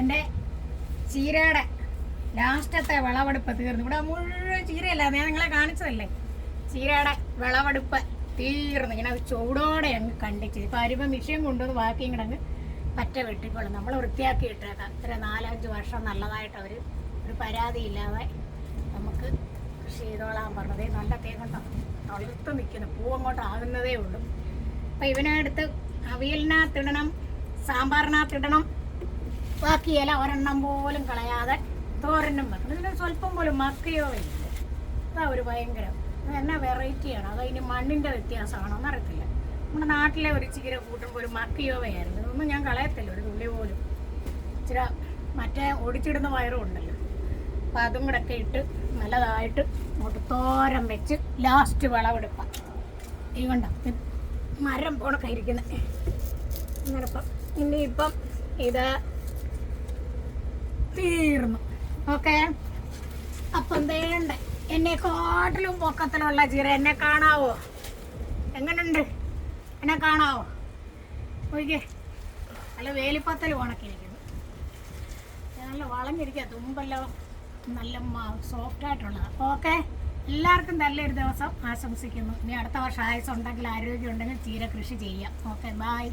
എന്റെ ചീരയുടെ ലാസ്റ്റത്തെ വിളവെടുപ്പ് തീർന്നു. ഇവിടെ മുഴുവൻ ചീരയല്ല? ഞാൻ നിങ്ങളെ കാണിച്ചതല്ലേ? ചീരയുടെ വിളവെടുപ്പ് തീർന്നു. ഇങ്ങനെ ചൂടോടെ അങ്ങ് കണ്ടിച്ച്. ഇപ്പം അരിമ്പ മിഷീൻ കൊണ്ടുവന്ന് ബാക്കി ഇങ്ങനെ അങ്ങ് പറ്റ വെട്ടിക്കോളും. നമ്മൾ വൃത്തിയാക്കി ഇട്ടേക്കാം. ഇത്ര നാലഞ്ച് വർഷം നല്ലതായിട്ട് അവർ ഒരു പരാതിയില്ലാതെ നമുക്ക് കൃഷി ചെയ്തോളാൻ പറഞ്ഞതേ. നല്ല തേങ്ങുണ്ടോ തളുത്ത് നിൽക്കുന്നു. പൂ അങ്ങോട്ട് ആകുന്നതേ ഉള്ളൂ. അപ്പം ഇവനെടുത്ത് അവിയലിനകത്തിടണം സാമ്പാറിനകത്തിടണം ബാക്കി ഇല ഒരെണ്ണം പോലും കളയാതെ തോരനും വെക്കണം ഇതിന് സ്വല്പം പോലും മക്കയോ ഇല്ല. അതാ ഒരു ഭയങ്കര എന്നാ വെറൈറ്റിയാണ് അതോ ഇനി മണ്ണിന്റെ വ്യത്യാസമാണോ എന്നറിയത്തില്ല. നമ്മുടെ നാട്ടിലെ ഒരു ചീര കൂട്ടുമ്പോൾ ഒരു മക്കയോവയായിരുന്നു. ഇതൊന്നും ഞാൻ കളയത്തില്ല. ഒരു തുള്ളി പോലും. ഇച്ചിരി മറ്റേ ഒടിച്ചിടുന്ന വയറും ഉണ്ടല്ലോ. അപ്പം അതും കൂടെ ഒക്കെ ഇട്ട് നല്ലതായിട്ട് അങ്ങോട്ട് തോരം വെച്ച് ലാസ്റ്റ് വിളവെടുപ്പാം. ഈ കണ്ട? മരം പോണൊക്കെ ഇരിക്കുന്നത് ഇപ്പം ഇനിയിപ്പം ഇത് തീർന്നു. ഓക്കെ? അപ്പം വേണ്ട എന്നെ കാട്ടിലും പൊക്കത്തിലുള്ള ചീര എന്നെ കാണാവോ? എങ്ങനുണ്ട്? എന്നെ കാണാവോ? ഒഴികെ നല്ല വേലിപ്പത്തൽ ഉണക്കിയിരിക്കുന്നു നല്ല വളഞ്ഞിരിക്കുക തുമ്പെല്ലാം. നല്ല സോഫ്റ്റ് ആയിട്ടുള്ളതാണ് ഓക്കെ. എല്ലാവർക്കും നല്ലൊരു ദിവസം ആശംസിക്കുന്നു. ഇനി അടുത്ത വർഷം ആയുസ് ഉണ്ടെങ്കിൽ ആരോഗ്യം ഉണ്ടെങ്കിൽ ചീര കൃഷി ചെയ്യാം. Okay bye